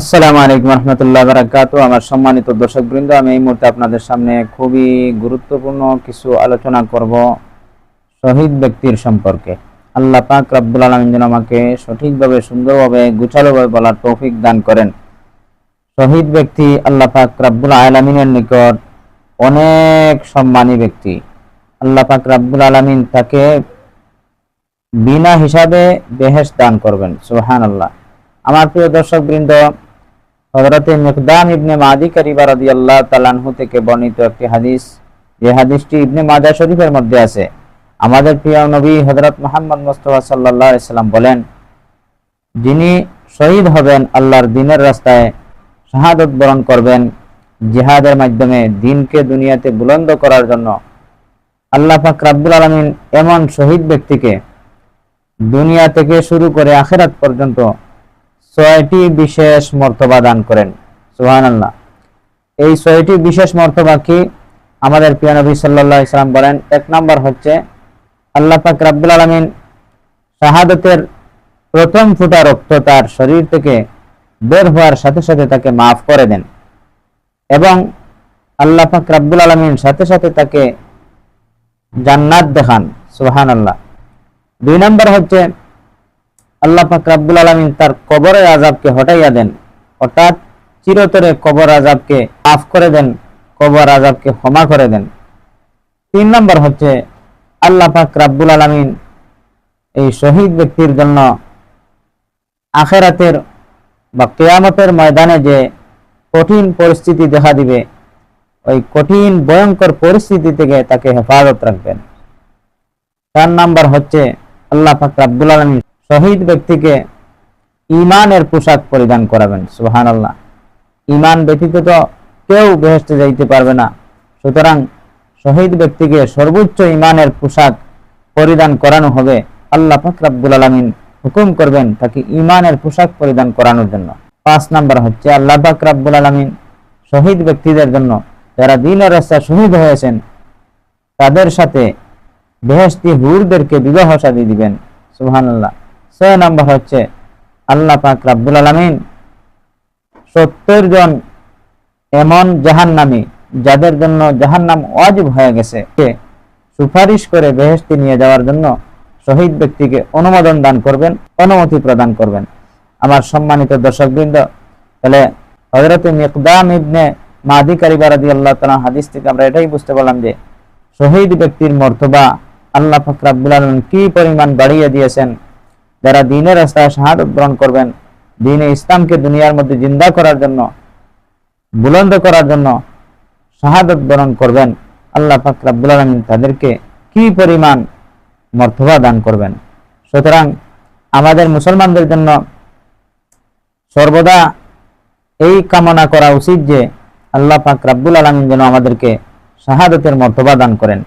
আসসালামু আলাইকুম রহমতুল্লাহ বারাকাত আমার সম্মানিত দর্শক বৃন্দ আমি এই মুহূর্তে আপনাদের সামনে খুবই গুরুত্বপূর্ণ কিছু আলোচনা করব শহীদ ব্যক্তির সম্পর্কে। আল্লাহ পাক রাব্বুল আলমিন যেন আমাকে সঠিকভাবে, সুন্দরভাবে, গুছালোভাবে বলার তৌফিক দান করেন। শহীদ ব্যক্তি আল্লাহ পাক রাব্বুল আলমিনের নিকট অনেক সম্মানী ব্যক্তি। আল্লাহ পাক রাব্বুল আলমিন তাকে বিনা হিসাবে বেহেশ দান করবেন। সুহান আল্লাহ আমার প্রিয় দর্শক বৃন্দ হজরতে মিকদাম ইবনে মাদি কারিবা রাদিয়াল্লাহু তাআলা আনহু থেকে বর্ণিত একটি হাদিস। যে হাদিসটি ইবনে মাজাহ শরীফের মধ্যে আছে। আমাদের প্রিয় নবী হযরত মুহাম্মদ মুস্তাফা সাল্লাল্লাহু আলাইহি সাল্লাম বলেন, যিনি শহীদ হবেন, আল্লাহর দিনের রাস্তায় শাহাদত বরণ করবেন, জিহাদের মাধ্যমে দিনকে দুনিয়াতে বুলন্দ করার জন্য আল্লাহ পাক রাব্বুল আলামিন এমন শহীদ ব্যক্তিকে দুনিয়া থেকে শুরু করে আখেরাত পর্যন্ত ছয়টি বিশেষ মর্তবা দান করেন। সুহান আল্লাহ এই ছয়টি বিশেষ মর্তবা কি? আমাদের প্রিয় নবী সাল্লাহ ইসলাম বলেন, এক নম্বর হচ্ছে, আল্লাহ পাক রাব্বুল আলমিন শাহাদতের প্রথম ফুটা রক্ত তার শরীর থেকে বের হওয়ার সাথে সাথে তাকে মাফ করে দেন এবং আল্লাহ পাক রাব্বুল আলমিন সাথে সাথে তাকে জান্নাত দেখান। সুহান আল্লাহ দুই নম্বর হচ্ছে আল্লাহ পাক রাব্বুল আলামিন তার কবরের আজাবকে হটাইয়া দেন। অর্থাৎ চিরতরে কবর আজাবকে মাফ করে দেন, কবর আজাবকে ক্ষমা করে দেন। তিন নম্বর হচ্ছে আল্লাহ পাক রাব্বুল আলামিন এই শহীদ ব্যক্তির জন্য আখেরাতের বা কেয়ামতের ময়দানে যে কঠিন পরিস্থিতি দেখা দিবে, ওই কঠিন, ভয়ঙ্কর পরিস্থিতি থেকে তাকে হেফাজত রাখবেন। চার নাম্বার হচ্ছে আল্লাহ পাক রাব্বুল আলামিন শহীদ ব্যক্তিকে ইমানের পোশাক পরিধান করাবেন সুহান আল্লাহ ইমান ব্যতীত তো কেউ বেহেস্তে যাইতে পারবে না। সুতরাং শহীদ ব্যক্তিকে সর্বোচ্চ ইমানের পোশাক পরিধান করানো হবে। আল্লাহ ফাকরাবুল আলমিন হুকুম করবেন তাকে ইমানের পোশাক পরিধান করানোর জন্য। পাঁচ নাম্বার হচ্ছে, আল্লাহ ফাকরাবুল আলমিন শহীদ ব্যক্তিদের জন্য যারা দিনের রাস্তায় শহীদ হয়েছেন, তাদের সাথে বেহেস্তি হুরদেরকে বিবাহ সাদী দিবেন, সুবহানাল্লাহ। ছয় নম্বর হচ্ছে আল্লাহ পাক রাব্বুল আলামিন সত্তর জন এমন জাহান্নামী যাদের জন্য জাহান্নাম ওয়াজিব হয়ে গেছে সুপারিশ করে বেহেশতি নিয়ে যাওয়ার জন্য শহীদ ব্যক্তিকে অনুমোদন দান করবেন, অনুমতি প্রদান করবেন। আমার সম্মানিত দর্শকবৃন্দ, তাহলে হজরত মিকদাম ইবনে মাদি কারিবা রাদিয়াল্লাহু তাআলা হাদিস থেকে আমরা এটাই বুঝতে পারলাম যে শহীদ ব্যক্তির মর্তবা আল্লাহ ফকরাবুল আলম কি পরিমাণ বাড়িয়ে দিয়েছেন যারা দিনের রাস্তায় শাহাদত গ্রহণ করবেন, দিনে ইসলামকে দুনিয়ার মধ্যে জিন্দা করার জন্য, বুলন্দ করার জন্য শাহাদত বরণ করবেন, আল্লাহ ফকরাবুল আলমিন তাদেরকে কি পরিমাণ মর্তবা দান করবেন? সুতরাং আমাদের মুসলমানদের জন্য সর্বদা এই কামনা করা উচিত যে আল্লাহ পাক রাব্বুল আলমিন যেন আমাদেরকে শাহাদতের মর্তবা দান করেন।